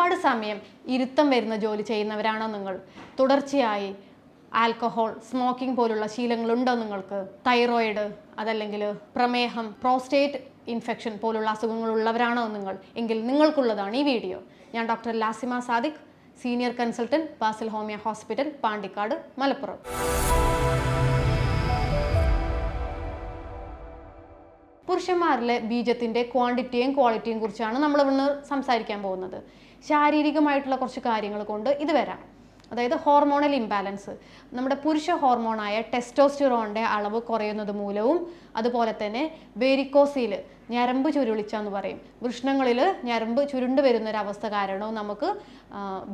ഒരുപാട് സമയം ഇരുത്തം വരുന്ന ജോലി ചെയ്യുന്നവരാണോ നിങ്ങൾ? തുടർച്ചയായി ആൽക്കഹോൾ സ്മോക്കിംഗ് പോലുള്ള ശീലങ്ങളുണ്ടോ നിങ്ങൾക്ക്? തൈറോയിഡ് അതല്ലെങ്കിൽ പ്രമേഹം പ്രോസ്റ്റേറ്റ് ഇൻഫെക്ഷൻ പോലുള്ള അസുഖങ്ങളുള്ളവരാണോ നിങ്ങൾ? എങ്കിൽ നിങ്ങൾക്കുള്ളതാണ് ഈ വീഡിയോ. ഞാൻ doctor Lasima Sadiq senior consultant Basil homeo hospital Pandikkad Malappuram. പുരുഷന്മാരിലെ ബീജത്തിന്റെ ക്വാണ്ടിറ്റിയും ക്വാളിറ്റിയും കുറിച്ചാണ് നമ്മൾ ഇന്ന് സംസാരിക്കാൻ പോകുന്നത്. ശാരീരികമായിട്ടുള്ള കുറച്ച് കാര്യങ്ങൾ കൊണ്ട് ഇത് വരാം. അതായത് ഹോർമോണൽ ഇംബാലൻസ്. നമ്മുടെ പുരുഷ ഹോർമോണായ ടെസ്റ്റോസ്റ്റിറോണിന്റെ അളവ് കുറയുന്നത് മൂലവും അതുപോലെ തന്നെ വേരിക്കോസിൽ ഞരമ്പ് ചുരുളിച്ച എന്ന് പറയും. വൃഷ്ണങ്ങളിൽ ഞരമ്പ് ചുരുണ്ട് വരുന്നൊരവസ്ഥ കാരണവും നമുക്ക്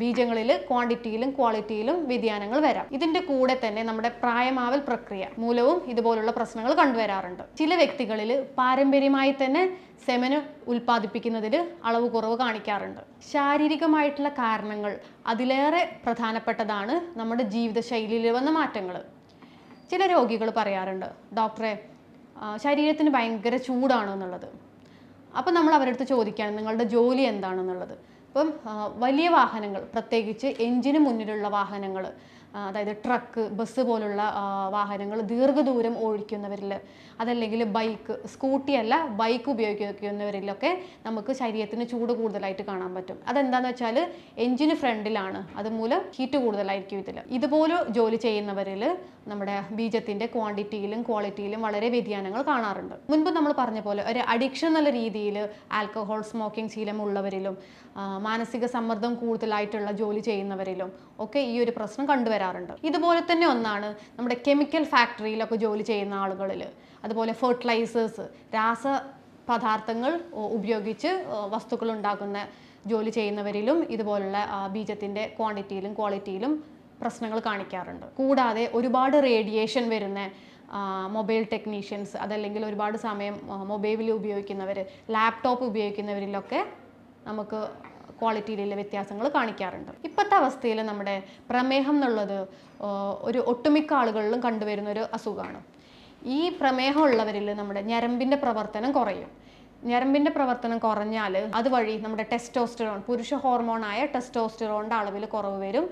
ബീജങ്ങളിൽ ക്വാണ്ടിറ്റിയിലും ക്വാളിറ്റിയിലും വ്യതിയാനങ്ങൾ വരാം. ഇതിന്റെ കൂടെ തന്നെ നമ്മുടെ പ്രായമാവൽ പ്രക്രിയ മൂലവും ഇതുപോലുള്ള പ്രശ്നങ്ങൾ കണ്ടുവരാറുണ്ട്. ചില വ്യക്തികളിൽ പാരമ്പര്യമായി തന്നെ സെമന് ഉൽപ്പാദിപ്പിക്കുന്നതിൽ അളവ് കുറവ് കാണിക്കാറുണ്ട്. ശാരീരികമായിട്ടുള്ള കാരണങ്ങൾ അതിലേറെ പ്രധാനപ്പെട്ടതാണ് നമ്മുടെ ജീവിതശൈലിയിൽ വന്ന മാറ്റങ്ങൾ ചില രോഗികൾ പറയാറുണ്ട് ഡോക്ടറെ ശരീരത്തിന് ഭയങ്കര ചൂടാണെന്നുള്ളത് അപ്പം നമ്മൾ അവരടുത്ത് ചോദിക്കുകയാണ് നിങ്ങളുടെ ജോലി എന്താണെന്നുള്ളത്. അപ്പം വലിയ വാഹനങ്ങൾ പ്രത്യേകിച്ച് എഞ്ചിന് മുന്നിലുള്ള വാഹനങ്ങൾ അതായത് ട്രക്ക് ബസ് പോലുള്ള വാഹനങ്ങൾ ദീർഘദൂരം ഓടിക്കുന്നവരിൽ അതല്ലെങ്കിൽ ബൈക്ക് സ്കൂട്ടിയല്ല ബൈക്ക് ഉപയോഗിക്കുന്നവരിലൊക്കെ നമുക്ക് ശരീരത്തിന് ചൂട് കൂടുതലായിട്ട് കാണാൻ പറ്റും. അതെന്താണെന്ന് വെച്ചാൽ എഞ്ചിന് ഫ്രണ്ടിലാണ്. അതുമൂലം ഹീറ്റ് കൂടുതലായിരിക്കും ഇതിൽ ഇതുപോലെ ജോലി ചെയ്യുന്നവരിൽ നമ്മുടെ ബീജത്തിന്റെ ക്വാണ്ടിറ്റിയിലും ക്വാളിറ്റിയിലും വളരെ വ്യതിയാനങ്ങൾ കാണാറുണ്ട്. മുൻപ് നമ്മൾ പറഞ്ഞ പോലെ ഒരു അഡിക്ഷൻ എന്നുള്ള രീതിയിൽ ആൽക്കഹോൾ സ്മോക്കിംഗ് ശീലമുള്ളവരിലും മാനസിക സമ്മർദ്ദം കൂടുതലായിട്ടുള്ള ജോലി ചെയ്യുന്നവരിലും ഒക്കെ ഈ ഒരു പ്രശ്നം കണ്ടുവരാറുണ്ട് ഇതുപോലെ തന്നെ ഒന്നാണ് നമ്മുടെ കെമിക്കൽ ഫാക്ടറിയിലൊക്കെ ജോലി ചെയ്യുന്ന ആളുകളിൽ. അതുപോലെ ഫെർട്ടിലൈസേഴ്സ് രാസ പദാർത്ഥങ്ങൾ ഉപയോഗിച്ച് വസ്തുക്കൾ ഉണ്ടാക്കുന്ന ജോലി ചെയ്യുന്നവരിലും ഇതുപോലുള്ള ബീജത്തിന്റെ ക്വാണ്ടിറ്റിയിലും ക്വാളിറ്റിയിലും പ്രശ്നങ്ങൾ കാണിക്കാറുണ്ട്. കൂടാതെ ഒരുപാട് റേഡിയേഷൻ വരുന്ന മൊബൈൽ ടെക്നീഷ്യൻസ് അതല്ലെങ്കിൽ ഒരുപാട് സമയം മൊബൈലിൽ ഉപയോഗിക്കുന്നവർ ലാപ്ടോപ്പ് ഉപയോഗിക്കുന്നവരിലൊക്കെ നമുക്ക് ക്വാളിറ്റിയിലുള്ള വ്യത്യാസങ്ങൾ കാണിക്കാറുണ്ട്. ഇപ്പോഴത്തെ അവസ്ഥയിൽ നമ്മുടെ പ്രമേഹം എന്നുള്ളത് ഒരു ഒട്ടുമിക്ക ആളുകളിലും കണ്ടുവരുന്ന ഒരു അസുഖമാണ്. ഈ പ്രമേഹമുള്ളവരിൽ നമ്മുടെ ഞരമ്പിന്റെ പ്രവർത്തനം കുറയും. ഞരമ്പിന്റെ പ്രവർത്തനം കുറഞ്ഞാൽ അതുവഴി നമ്മുടെ ടെസ്റ്റോസ്റ്ററോൺ പുരുഷ ഹോർമോണായ ടെസ്റ്റോസ്റ്ററോണിന്റെ അളവിൽ കുറവ് വരും.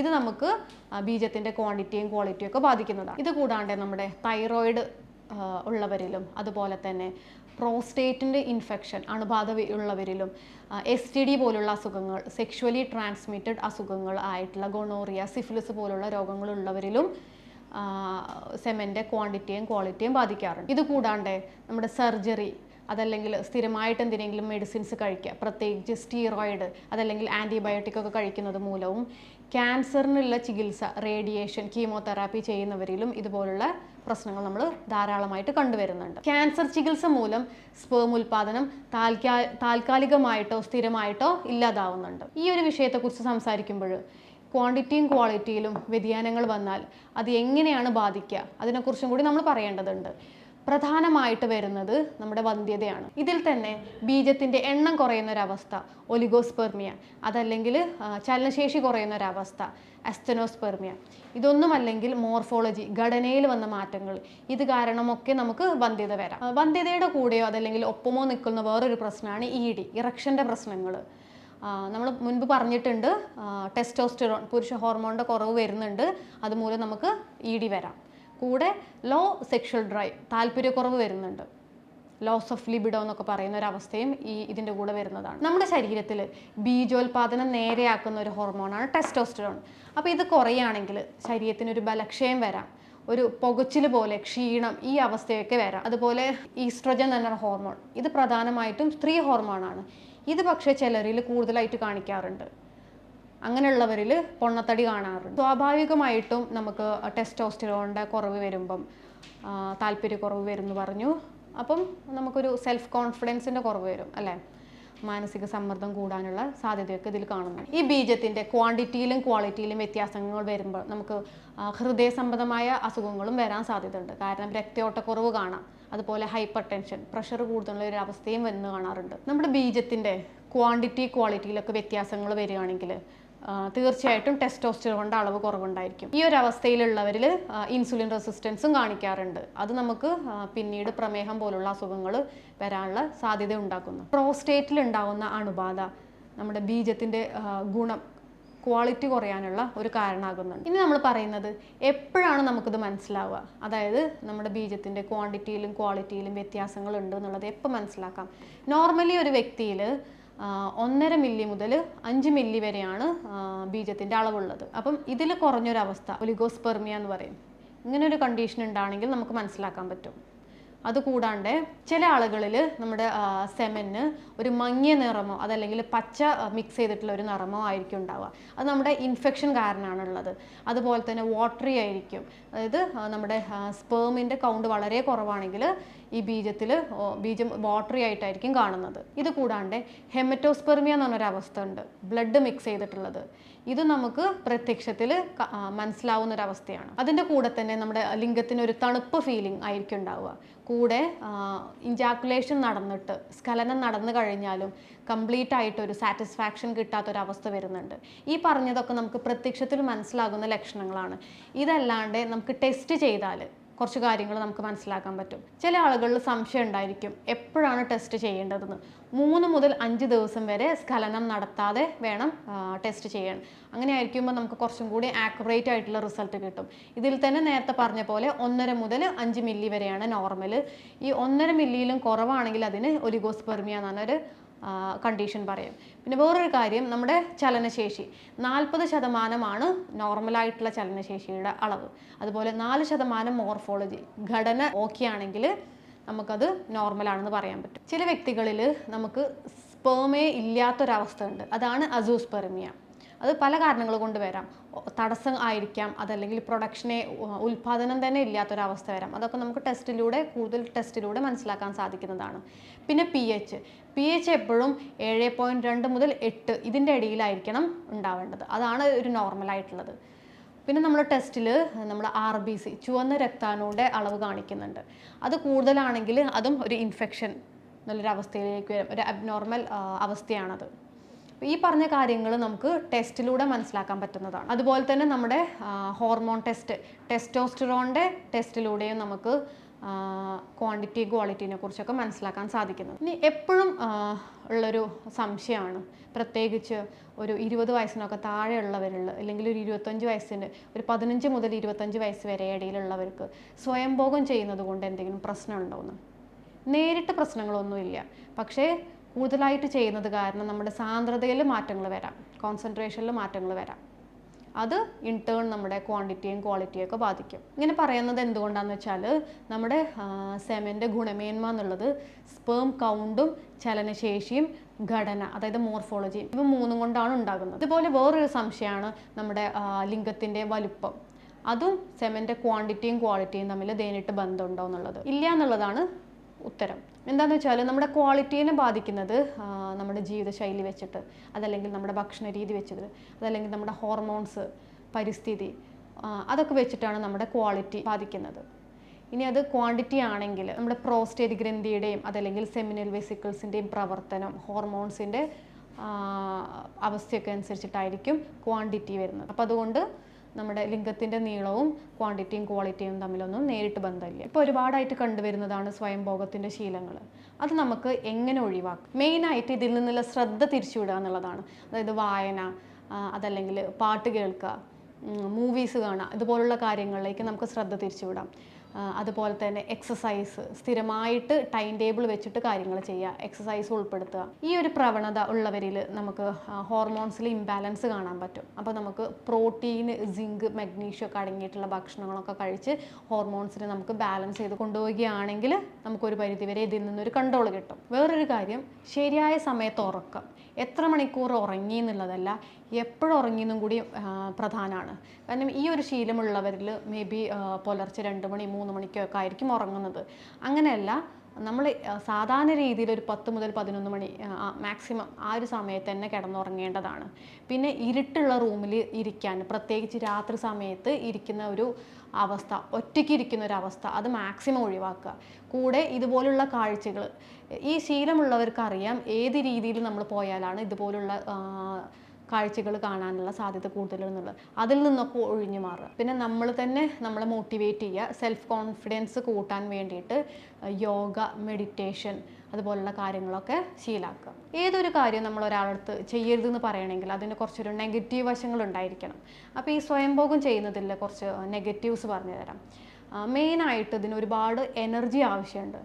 ഇത് നമുക്ക് ബീജത്തിന്റെ ക്വാണ്ടിറ്റിയും ക്വാളിറ്റിയും ഒക്കെ ബാധിക്കുന്നതാണ്. ഇത് കൂടാണ്ട് നമ്മുടെ തൈറോയിഡ് ഉള്ളവരിലും അതുപോലെ തന്നെ പ്രോസ്റ്റേറ്റിന്റെ ഇൻഫെക്ഷൻ അണുബാധ ഉള്ളവരിലും എസ് ടി ഡി പോലുള്ള അസുഖങ്ങൾ സെക്ഷുവലി ട്രാൻസ്മിറ്റഡ് അസുഖങ്ങൾ ആയിട്ടുള്ള ഗൊണോറിയ സിഫിലിസ് പോലുള്ള രോഗങ്ങളുള്ളവരിലും സെമന്റെ ക്വാണ്ടിറ്റിയും ക്വാളിറ്റിയും ബാധിക്കാറുണ്ട്. ഇത് കൂടാണ്ട് നമ്മുടെ സർജറി അതല്ലെങ്കിൽ സ്ഥിരമായിട്ട് എന്തിനെങ്കിലും മെഡിസിൻസ് കഴിക്കുക പ്രത്യേകിച്ച് സ്റ്റീറോയിഡ് അതല്ലെങ്കിൽ ആന്റിബയോട്ടിക് ഒക്കെ കഴിക്കുന്നത് മൂലവും ക്യാൻസറിനുള്ള ചികിത്സ റേഡിയേഷൻ കീമോതെറാപ്പി ചെയ്യുന്നവരിലും ഇതുപോലുള്ള പ്രശ്നങ്ങൾ നമ്മൾ ധാരാളമായിട്ട് കണ്ടുവരുന്നുണ്ട്. ക്യാൻസർ ചികിത്സ മൂലം സ്പേം ഉൽപാദനം താൽക്കാ താൽക്കാലികമായിട്ടോ സ്ഥിരമായിട്ടോ ഇല്ലാതാവുന്നുണ്ട്. ഈ ഒരു വിഷയത്തെക്കുറിച്ച് സംസാരിക്കുമ്പോൾ ക്വാണ്ടിറ്റിയും ക്വാളിറ്റിയിലും വ്യതിയാനങ്ങൾ വന്നാൽ അത് എങ്ങനെയാണ് ബാധിക്കുക? അതിനെക്കുറിച്ചും കൂടി നമ്മൾ പറയേണ്ടതുണ്ട്. പ്രധാനമായിട്ട് വരുന്നത് നമ്മുടെ വന്ധ്യതയാണ്. ഇതിൽ തന്നെ ബീജത്തിന്റെ എണ്ണം കുറയുന്ന ഒരവസ്ഥ ഒലിഗോസ്പെർമിയ അതല്ലെങ്കിൽ ചലനശേഷി കുറയുന്ന ഒരവസ്ഥ അസ്റ്റനോസ്പെർമിയ. ഇതൊന്നുമല്ലെങ്കിൽ മോർഫോളജി ഘടനയിൽ വന്ന മാറ്റങ്ങൾ. ഇത് കാരണമൊക്കെ നമുക്ക് വന്ധ്യത വരാം. വന്ധ്യതയുടെ കൂടെയോ അതല്ലെങ്കിൽ ഒപ്പമോ നിൽക്കുന്ന വേറൊരു പ്രശ്നമാണ് ഇ ഡി ഇറക്ഷന്റെ പ്രശ്നങ്ങൾ. നമ്മൾ മുൻപ് പറഞ്ഞിട്ടുണ്ട് ടെസ്റ്റോസ്റ്റിറോൺ പുരുഷ ഹോർമോണിന്റെ കുറവ് വരുന്നുണ്ട് അതുമൂലം നമുക്ക് ഇ ഡി വരാം. കൂടെ ലോ സെക്ഷൽ ഡ്രൈവ് താല്പര്യക്കുറവ് വരുന്നുണ്ട്. ലോസ് ഓഫ് ലിബിഡോ എന്നൊക്കെ പറയുന്ന ഒരു അവസ്ഥയും ഈ ഇതിന്റെ കൂടെ വരുന്നതാണ്. നമ്മുടെ ശരീരത്തിൽ ബീജോൽപാദനം നേരെയാക്കുന്ന ഒരു ഹോർമോണാണ് ടെസ്റ്റോസ്റ്ററോൺ അപ്പോൾ ഇത് കുറയുകയാണെങ്കിൽ ശരീരത്തിന് ഒരു ബലക്ഷയം വരാം. ഒരു പുകച്ചിൽ പോലെ ക്ഷീണം ഈ അവസ്ഥയൊക്കെ വരാം. അതുപോലെ ഈസ്ട്രോജൻ എന്ന ഹോർമോൺ ഇത് പ്രധാനമായിട്ടും സ്ത്രീ ഹോർമോണാണ് ഇത് പക്ഷേ ചിലരിൽ കൂടുതലായിട്ട് കാണിക്കാറുണ്ട്. അങ്ങനെയുള്ളവരിൽ പൊണ്ണത്തടി കാണാറുണ്ട്. സ്വാഭാവികമായിട്ടും നമുക്ക് ടെസ്റ്റോസ്റ്റിറോണിന്റെ കുറവ് വരുമ്പം താല്പര്യക്കുറവ് വരും എന്ന് പറഞ്ഞു. അപ്പം നമുക്കൊരു സെൽഫ് കോൺഫിഡൻസിന്റെ കുറവ് വരും അല്ലേ? മാനസിക സമ്മർദ്ദം കൂടാനുള്ള സാധ്യതയൊക്കെ ഇതിൽ കാണുന്നു ഈ ബീജത്തിന്റെ ക്വാണ്ടിറ്റിയിലും ക്വാളിറ്റിയിലും വ്യത്യാസങ്ങൾ വരുമ്പോൾ നമുക്ക് ഹൃദയ സംബന്ധമായ അസുഖങ്ങളും വരാൻ സാധ്യതയുണ്ട്. കാരണം രക്തയോട്ടക്കുറവ് കാണാം. അതുപോലെ ഹൈപ്പർ ടെൻഷൻ പ്രഷർ കൂടുതലുള്ള ഒരു അവസ്ഥയും വന്ന് കാണാറുണ്ട്. നമ്മുടെ ബീജത്തിന്റെ ക്വാണ്ടിറ്റി ക്വാളിറ്റിയിലൊക്കെ വ്യത്യാസങ്ങൾ വരികയാണെങ്കിൽ തീർച്ചയായിട്ടും ടെസ്റ്റോസ്റ്റിറോണിന്റെ അളവ് കുറവുണ്ടായിരിക്കും. ഈ ഒരു അവസ്ഥയിലുള്ളവരിൽ ഇൻസുലിൻ റെസിസ്റ്റൻസും കാണിക്കാറുണ്ട്. അത് നമുക്ക് പിന്നീട് പ്രമേഹം പോലുള്ള അസുഖങ്ങൾ വരാനുള്ള സാധ്യത ഉണ്ടാക്കുന്നു. പ്രോസ്റ്റേറ്റിൽ ഉണ്ടാകുന്ന അണുബാധ നമ്മുടെ ബീജത്തിന്റെ ഗുണം ക്വാളിറ്റി കുറയാനുള്ള ഒരു കാരണമാകുന്നുണ്ട്. ഇനി നമ്മൾ പറയുന്നത് എപ്പോഴാണ് നമുക്കിത് മനസ്സിലാവുക? അതായത് നമ്മുടെ ബീജത്തിന്റെ ക്വാണ്ടിറ്റിയിലും ക്വാളിറ്റിയിലും വ്യത്യാസങ്ങളുണ്ട് എന്നുള്ളത് എപ്പോൾ മനസ്സിലാക്കാം? നോർമലി ഒരു വ്യക്തിയിൽ ഒന്നര മില്ലി മുതൽ അഞ്ച് മില്ലി വരെയാണ് ബീജത്തിന്റെ അളവുള്ളത്. അപ്പം ഇതിൽ കുറഞ്ഞൊരവസ്ഥ ഒലിഗോസ്പെർമിയ എന്ന് പറയും. ഇങ്ങനൊരു കണ്ടീഷൻ ഉണ്ടാണെങ്കിൽ നമുക്ക് മനസ്സിലാക്കാൻ പറ്റും. അതുകൂടാണ്ട് ചില ആളുകളിൽ നമ്മുടെ സെമന് ഒരു മങ്ങിയ നിറമോ അതല്ലെങ്കിൽ പച്ച മിക്സ് ചെയ്തിട്ടുള്ള ഒരു നിറമോ ആയിരിക്കും ഉണ്ടാവുക. അത് നമ്മുടെ ഇൻഫെക്ഷൻ കാരണമാണുള്ളത് അതുപോലെ തന്നെ വാട്ടറി ആയിരിക്കും. അതായത് നമ്മുടെ സ്പേമിന്റെ കൗണ്ട് വളരെ കുറവാണെങ്കിൽ ഈ ബീജത്തിൽ ബീജം വാട്ടറി ആയിട്ടായിരിക്കും കാണുന്നത്. ഇത് കൂടാണ്ട് ഹെമറ്റോസ്പെർമിയ എന്ന് പറഞ്ഞൊരവസ്ഥ ഉണ്ട്. ബ്ലഡ് മിക്സ് ചെയ്തിട്ടുള്ളത്. ഇത് നമുക്ക് പ്രത്യക്ഷത്തിൽ മനസ്സിലാവുന്ന ഒരു അവസ്ഥയാണ് അതിന്റെ കൂടെ തന്നെ നമ്മുടെ ലിംഗത്തിന് ഒരു തണുപ്പ് ഫീലിംഗ് ആയിരിക്കും ഉണ്ടാവുക. കൂടെ ഇഞ്ചാക്കുലേഷൻ നടന്നിട്ട് സ്ഖലനം നടന്നു കഴിഞ്ഞാലും കംപ്ലീറ്റ് ആയിട്ട് ഒരു സാറ്റിസ്ഫാക്ഷൻ കിട്ടാത്തൊരവസ്ഥ വരുന്നുണ്ട്. ഈ പറഞ്ഞതൊക്കെ നമുക്ക് പ്രത്യക്ഷത്തിൽ മനസ്സിലാകുന്ന ലക്ഷണങ്ങളാണ്. ഇതല്ലാണ്ട് നമുക്ക് ടെസ്റ്റ് ചെയ്താൽ കുറച്ച് കാര്യങ്ങൾ നമുക്ക് മനസ്സിലാക്കാൻ പറ്റും. ചില ആളുകളിൽ സംശയം ഉണ്ടായിരിക്കും. എപ്പോഴാണ് ടെസ്റ്റ് ചെയ്യേണ്ടതെന്ന്. മൂന്ന് മുതൽ അഞ്ച് ദിവസം വരെ സ്ഖലനം നടത്താതെ വേണം ടെസ്റ്റ് ചെയ്യാൻ. അങ്ങനെ ആയിരിക്കുമ്പോൾ നമുക്ക് കുറച്ചും കൂടി ആക്യുറേറ്റ് ആയിട്ടുള്ള റിസൾട്ട് കിട്ടും. ഇതിൽ തന്നെ നേരത്തെ പറഞ്ഞ പോലെ ഒന്നര മുതൽ അഞ്ച് മില്ലി വരെയാണ് നോർമൽ ഈ ഒന്നര മില്ലിയിലും കുറവാണെങ്കിൽ അതിന് ഒലിഗോസ്പെർമിയ എന്നാണ് പറഞ്ഞൊരു കണ്ടീഷൻ പറയും. പിന്നെ വേറൊരു കാര്യം നമ്മുടെ ചലനശേഷി. നാൽപ്പത് ശതമാനമാണ് നോർമലായിട്ടുള്ള ചലനശേഷിയുടെ അളവ്. അതുപോലെ നാല് ശതമാനം മോർഫോളജി ഘടന ഓക്കെ ആണെങ്കിൽ നമുക്കത് നോർമലാണെന്ന് പറയാൻ പറ്റും. ചില വ്യക്തികളിൽ നമുക്ക് സ്പേമേ ഇല്ലാത്തൊരവസ്ഥ ഉണ്ട്. അതാണ് അസൂസ്പെർമിയ അത് പല കാരണങ്ങൾ കൊണ്ട് വരാം. തടസ്സം ആയിരിക്കാം അതല്ലെങ്കിൽ പ്രൊഡക്ഷനെ ഉൽപാദനം തന്നെ ഇല്ലാത്തൊരവസ്ഥ വരാം. അതൊക്കെ നമുക്ക് ടെസ്റ്റിലൂടെ കൂടുതൽ ടെസ്റ്റിലൂടെ മനസ്സിലാക്കാൻ സാധിക്കുന്നതാണ്. പിന്നെ പി എച്ച് പി എച്ച് എപ്പോഴും ഏഴ് പോയിന്റ് രണ്ട് മുതൽ എട്ട് ഇതിന്റെ ഇടയിലായിരിക്കണം ഉണ്ടാവേണ്ടത്. അതാണ് ഒരു നോർമലായിട്ടുള്ളത് പിന്നെ നമ്മൾ ടെസ്റ്റിൽ നമ്മൾ ആർ ബി സി ചുവന്ന രക്താണുവിന്റെ അളവ് കാണിക്കുന്നുണ്ട്. അത് കൂടുതലാണെങ്കിൽ അതും ഒരു ഇൻഫെക്ഷൻ എന്നുള്ളൊരു അവസ്ഥയിലേക്ക് വരും ഒരു അബ്നോർമൽ അവസ്ഥയാണത്. ഈ പറഞ്ഞ കാര്യങ്ങൾ നമുക്ക് ടെസ്റ്റിലൂടെ മനസ്സിലാക്കാൻ പറ്റുന്നതാണ്. അതുപോലെ തന്നെ നമ്മുടെ ഹോർമോൺ ടെസ്റ്റ് ടെസ്റ്റോസ്റ്ററോണിന്റെ ടെസ്റ്റിലൂടെയും നമുക്ക് ക്വാണ്ടിറ്റി ക്വാളിറ്റീനെ കുറിച്ചൊക്കെ മനസ്സിലാക്കാൻ സാധിക്കുന്നത് ഇനി എപ്പോഴും ഉള്ളൊരു സംശയമാണ് പ്രത്യേകിച്ച് ഒരു ഇരുപത് വയസ്സിനൊക്കെ താഴെയുള്ളവരിൽ അല്ലെങ്കിൽ ഒരു ഇരുപത്തഞ്ച് വയസ്സിന് ഒരു പതിനഞ്ച് മുതൽ ഇരുപത്തഞ്ച് വയസ്സ് വരെ ഇടയിലുള്ളവർക്ക് സ്വയംഭോഗം ചെയ്യുന്നത് കൊണ്ട് എന്തെങ്കിലും പ്രശ്നമുണ്ടോയെന്ന് നേരിട്ട് പ്രശ്നങ്ങളൊന്നുമില്ല. പക്ഷേ കൂടുതലായിട്ട് ചെയ്യുന്നത് കാരണം നമ്മുടെ സാന്ദ്രതയിൽ മാറ്റങ്ങൾ വരാം. കോൺസെൻട്രേഷനിൽ മാറ്റങ്ങൾ വരാം. അത് ഇൻടേൺ നമ്മുടെ ക്വാണ്ടിറ്റിയും ക്വാളിറ്റിയും ഒക്കെ ബാധിക്കും. ഇങ്ങനെ പറയുന്നത് എന്തുകൊണ്ടാണെന്ന് വെച്ചാൽ നമ്മുടെ സെമന്റെ ഗുണമേന്മ എന്നുള്ളത് സ്പേം കൗണ്ടും ചലനശേഷിയും ഘടന അതായത് മോർഫോളജിയും ഇവ മൂന്നും കൊണ്ടാണ് ഉണ്ടാകുന്നത്. ഇതുപോലെ വേറൊരു സംശയമാണ് നമ്മുടെ ലിംഗത്തിന്റെ വലുപ്പം. അതും സെമന്റെ ക്വാണ്ടിറ്റിയും ക്വാളിറ്റിയും തമ്മിൽ നേരിട്ട് ബന്ധമുണ്ടോ എന്നുള്ളത്. ഇല്ല എന്നുള്ളതാണ് ഉത്തരം. എന്താണെന്ന് വെച്ചാൽ നമ്മുടെ ക്വാളിറ്റീനെ ബാധിക്കുന്നത് നമ്മുടെ ജീവിതശൈലി വെച്ചിട്ട് അതല്ലെങ്കിൽ നമ്മുടെ ഭക്ഷണ രീതി വെച്ചിട്ട് അതല്ലെങ്കിൽ നമ്മുടെ ഹോർമോൺസ് പരിസ്ഥിതി അതൊക്കെ വെച്ചിട്ടാണ് നമ്മുടെ ക്വാളിറ്റി ബാധിക്കുന്നത്. ഇനി അത് ക്വാണ്ടിറ്റി ആണെങ്കിൽ നമ്മുടെ പ്രോസ്റ്റേറ്റ് ഗ്രന്ഥിയുടെയും അതല്ലെങ്കിൽ സെമിനൽ വെസിക്കിൾസിന്റെയും പ്രവർത്തനം ഹോർമോൺസിന്റെ അവസ്ഥയൊക്കെ അനുസരിച്ചിട്ടായിരിക്കും ക്വാണ്ടിറ്റി വരുന്നത്. അപ്പോൾ അതുകൊണ്ട് നമ്മുടെ ലിംഗത്തിന്റെ നീളവും ക്വാണ്ടിറ്റിയും ക്വാളിറ്റിയും തമ്മിലൊന്നും നേരിട്ട് ബന്ധമില്ല. ഇപ്പോൾ ഒരുപാടായിട്ട് കണ്ടുവരുന്നതാണ് സ്വയംഭോഗത്തിന്റെ ശീലങ്ങൾ. അത് നമുക്ക് എങ്ങനെ ഒഴിവാക്കാം? മെയിനായിട്ട് ഇതിൽ നിന്നുള്ള ശ്രദ്ധ തിരിച്ചുവിടുക എന്നുള്ളതാണ്. അതായത് വായന അതല്ലെങ്കിൽ പാട്ട് കേൾക്കുക മൂവീസ് കാണുക ഇതുപോലുള്ള കാര്യങ്ങളിലേക്ക് നമുക്ക് ശ്രദ്ധ തിരിച്ചുവിടാം. അതുപോലെ തന്നെ എക്സസൈസ് സ്ഥിരമായിട്ട് ടൈം ടേബിൾ വെച്ചിട്ട് കാര്യങ്ങൾ ചെയ്യുക എക്സസൈസ് ഉൾപ്പെടുത്തുക. ഈ ഒരു പ്രവണത ഉള്ളവരിൽ നമുക്ക് ഹോർമോൺസിൽ ഇംബാലൻസ് കാണാൻ പറ്റും. അപ്പോൾ നമുക്ക് പ്രോട്ടീൻ സിങ്ക് മഗ്നീഷ്യം ഒക്കെ അടങ്ങിയിട്ടുള്ള ഭക്ഷണങ്ങളൊക്കെ കഴിച്ച് ഹോർമോൺസിനെ നമുക്ക് ബാലൻസ് ചെയ്ത് കൊണ്ടുപോവുകയാണെങ്കിൽ നമുക്കൊരു പരിധിവരെ ഇതിൽ നിന്നൊരു കൺട്രോൾ കിട്ടും. വേറൊരു കാര്യം ശരിയായ സമയത്ത് ഉറക്കം. എത്ര മണിക്കൂർ ഉറങ്ങി എന്നുള്ളതല്ല എപ്പോഴുറങ്ങിയെന്നും കൂടി പ്രധാനമാണ് കാരണം ഈ ഒരു ശീലമുള്ളവരിൽ മേ ബി പുലർച്ചെ രണ്ട് മണി മൂന്ന് മണിക്കൊക്കെ ആയിരിക്കും ഉറങ്ങുന്നത്. അങ്ങനെയല്ല നമ്മൾ സാധാരണ രീതിയിൽ ഒരു പത്ത് മുതൽ പതിനൊന്ന് മണി മാക്സിമം ആ ഒരു സമയത്ത് തന്നെ കിടന്നുറങ്ങേണ്ടതാണ്. പിന്നെ ഇരുട്ടുള്ള റൂമിൽ ഇരിക്കാൻ പ്രത്യേകിച്ച് രാത്രി സമയത്ത് ഇരിക്കുന്ന ഒരു അവസ്ഥ ഒറ്റയ്ക്ക് ഇരിക്കുന്ന ഒരു അവസ്ഥ അത് മാക്സിമം ഒഴിവാക്കുക. കൂടെ ഇതുപോലുള്ള കാഴ്ചകൾ ഈ ശീലമുള്ളവർക്കറിയാം ഏത് രീതിയിൽ നമ്മൾ പോയാലാണ് ഇതുപോലുള്ള കാഴ്ചകൾ കാണാനുള്ള സാധ്യത കൂടുതലെന്നുള്ളത് അതിൽ നിന്നൊക്കെ ഒഴിഞ്ഞു മാറുക. പിന്നെ നമ്മൾ തന്നെ നമ്മളെ മോട്ടിവേറ്റ് ചെയ്യുക. സെൽഫ് കോൺഫിഡൻസ് കൂട്ടാൻ വേണ്ടിയിട്ട് യോഗ മെഡിറ്റേഷൻ അതുപോലുള്ള കാര്യങ്ങളൊക്കെ ശീലാക്കുക. ഏതൊരു കാര്യം നമ്മൾ ഒരാളടുത്ത് ചെയ്യരുതെന്ന് പറയണമെങ്കിൽ അതിന് കുറച്ചൊരു നെഗറ്റീവ് വശങ്ങൾ ഉണ്ടായിരിക്കണം. അപ്പോൾ ഈ സ്വയംഭോഗം ചെയ്യുന്നതിൽ കുറച്ച് നെഗറ്റീവ്സ് പറഞ്ഞു തരാം മെയിനായിട്ട് ഇതിന് ഒരുപാട് എനർജി ആവശ്യമുണ്ട്.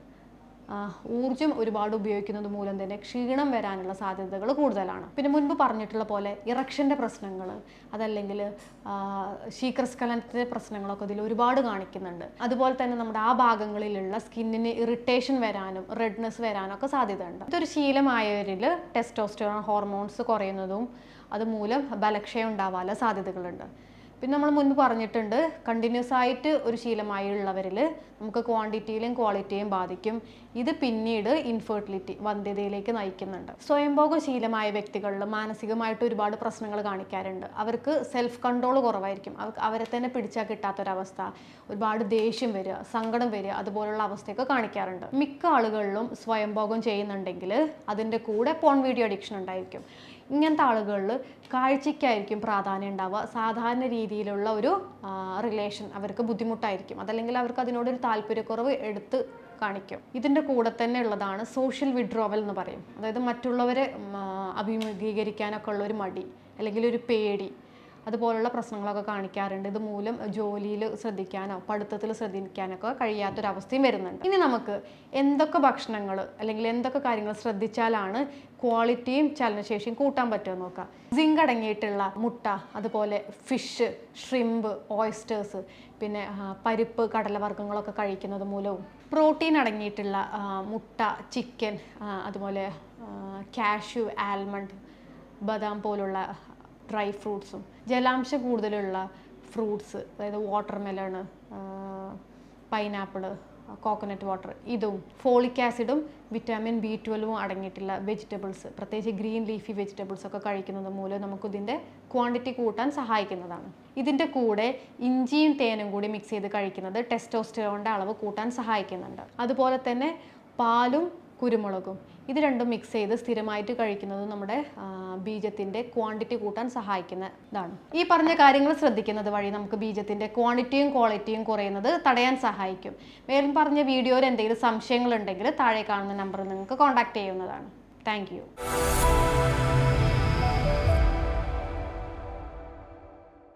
ഊർജം ഒരുപാട് ഉപയോഗിക്കുന്നത് മൂലം തന്നെ ക്ഷീണം വരാനുള്ള സാധ്യതകൾ കൂടുതലാണ്. പിന്നെ മുൻപ് പറഞ്ഞിട്ടുള്ള പോലെ ഇറക്ഷന്റെ പ്രശ്നങ്ങൾ അതല്ലെങ്കിൽ ശീക്രസ്ഖലനത്തിന്റെ പ്രശ്നങ്ങളൊക്കെ ഇതിൽ ഒരുപാട് കാണിക്കുന്നുണ്ട്. അതുപോലെ തന്നെ നമ്മുടെ ആ ഭാഗങ്ങളിലുള്ള സ്കിന്നിന് ഇറിറ്റേഷൻ വരാനും റെഡ്നെസ് വരാനും ഒക്കെ സാധ്യതയുണ്ട്. ഇതൊരു ശീലമായവരിൽ ടെസ്റ്റോസ്റ്ററോൺ ഹോർമോൺസ് കുറയുന്നതും അതുമൂലം ബലക്ഷയം ഉണ്ടാവാനുള്ള സാധ്യതകളുണ്ട്. പിന്നെ നമ്മൾ മുൻപ് പറഞ്ഞിട്ടുണ്ട് കണ്ടിന്യൂസ് ആയിട്ട് ഒരു ശീലമായി ഉള്ളവരിൽ നമുക്ക് ക്വാണ്ടിറ്റിയിലും ക്വാളിറ്റിയും ബാധിക്കും. ഇത് പിന്നീട് ഇൻഫെർട്ടിലിറ്റി വന്ധ്യതയിലേക്ക് നയിക്കുന്നുണ്ട്. സ്വയംഭോഗ ശീലമായ വ്യക്തികളിൽ മാനസികമായിട്ട് ഒരുപാട് പ്രശ്നങ്ങൾ കാണിക്കാറുണ്ട്. അവർക്ക് സെൽഫ് കൺട്രോൾ കുറവായിരിക്കും. അവർക്ക് അവരെ തന്നെ പിടിച്ചാൽ കിട്ടാത്തൊരവസ്ഥ ഒരുപാട് ദേഷ്യം വരിക സങ്കടം വരിക അതുപോലുള്ള അവസ്ഥയൊക്കെ കാണിക്കാറുണ്ട്. മിക്ക ആളുകളിലും സ്വയംഭോഗം ചെയ്യുന്നുണ്ടെങ്കിൽ അതിന്റെ കൂടെ പോൺ വീഡിയോ അഡിക്ഷൻ ഉണ്ടായിരിക്കും. ഇങ്ങനത്തെ ആളുകളിൽ കാഴ്ചയ്ക്കായിരിക്കും പ്രാധാന്യം ഉണ്ടാവുക. സാധാരണ രീതിയിലുള്ള ഒരു റിലേഷൻ അവർക്ക് ബുദ്ധിമുട്ടായിരിക്കും. അതല്ലെങ്കിൽ അവർക്ക് അതിനോടൊരു താല്പര്യക്കുറവ് എടുത്ത് കാണിക്കും. ഇതിന്റെ കൂടെ തന്നെ ഉള്ളതാണ് സോഷ്യൽ വിഡ്രോവൽ എന്ന് പറയും. അതായത് മറ്റുള്ളവരെ അഭിമുഖീകരിക്കാനൊക്കെ ഉള്ള ഒരു മടി അല്ലെങ്കിൽ ഒരു പേടി. അതുപോലുള്ള പ്രശ്നങ്ങളൊക്കെ കാണിക്കാറുണ്ട്. ഇത് മൂലം ജോലിയിൽ ശ്രദ്ധിക്കാനോ പഠിത്തത്തിൽ ശ്രദ്ധിക്കാനൊക്കെ കഴിയാത്തൊരവസ്ഥയും വരുന്നുണ്ട്. ഇനി നമുക്ക് എന്തൊക്കെ ഭക്ഷണങ്ങൾ അല്ലെങ്കിൽ എന്തൊക്കെ കാര്യങ്ങൾ ശ്രദ്ധിച്ചാലാണ് ക്വാളിറ്റിയും ചലനശേഷിയും കൂട്ടാൻ പറ്റുമെന്ന് നോക്കാം. സിങ്ക് അടങ്ങിയിട്ടുള്ള മുട്ട അതുപോലെ ഫിഷ് ഷ്രിമ്പ് ഓയിസ്റ്റേഴ്സ് പിന്നെ പരിപ്പ് കടലവർഗങ്ങളൊക്കെ കഴിക്കുന്നത് മൂലവും. പ്രോട്ടീൻ അടങ്ങിയിട്ടുള്ള മുട്ട ചിക്കൻ അതുപോലെ കാഷ്യൂ ആൽമണ്ട് ബദാം പോലുള്ള ഡ്രൈ ഫ്രൂട്ട്സും ജലാംശം കൂടുതലുള്ള ഫ്രൂട്ട്സ് അതായത് water melon pineapple coconut water ഇതും ഫോളിക് ആസിഡും വിറ്റാമിൻ ബി ട്വൽവും അടങ്ങിയിട്ടുള്ള വെജിറ്റബിൾസ് പ്രത്യേകിച്ച് ഗ്രീൻ ലീഫി വെജിറ്റബിൾസ് ഒക്കെ കഴിക്കുന്നത് മൂലം നമുക്ക് ഇതിന്റെ ക്വാണ്ടിറ്റി കൂട്ടാൻ സഹായിക്കുന്നതാണ്. ഇതിന്റെ കൂടെ ഇഞ്ചിയും തേനും കൂടി മിക്സ് ചെയ്ത് കഴിക്കുന്നത് ടെസ്റ്റോസ്റ്ററോണിന്റെ അളവ് കൂട്ടാൻ സഹായിക്കുന്നുണ്ട്. അതുപോലെ തന്നെ പാലും കുരുമുളകും. ഇത് രണ്ടും മിക്സ് ചെയ്ത് സ്ഥിരമായിട്ട് കഴിക്കുന്നത് നമ്മുടെ ബീജത്തിന്റെ ക്വാണ്ടിറ്റി കൂട്ടാൻ സഹായിക്കുന്ന ഇതാണ് ഈ പറഞ്ഞ കാര്യങ്ങൾ ശ്രദ്ധിക്കുന്നത് വഴി നമുക്ക് ബീജത്തിന്റെ ക്വാണ്ടിറ്റിയും ക്വാളിറ്റിയും കുറയുന്നത് തടയാൻ സഹായിക്കും. മേലും പറഞ്ഞ വീഡിയോയിൽ എന്തെങ്കിലും സംശയങ്ങളുണ്ടെങ്കിൽ താഴെ കാണുന്ന നമ്പറിൽ നിങ്ങൾക്ക് കോൺടാക്ട് ചെയ്യുന്നതാണ്. താങ്ക്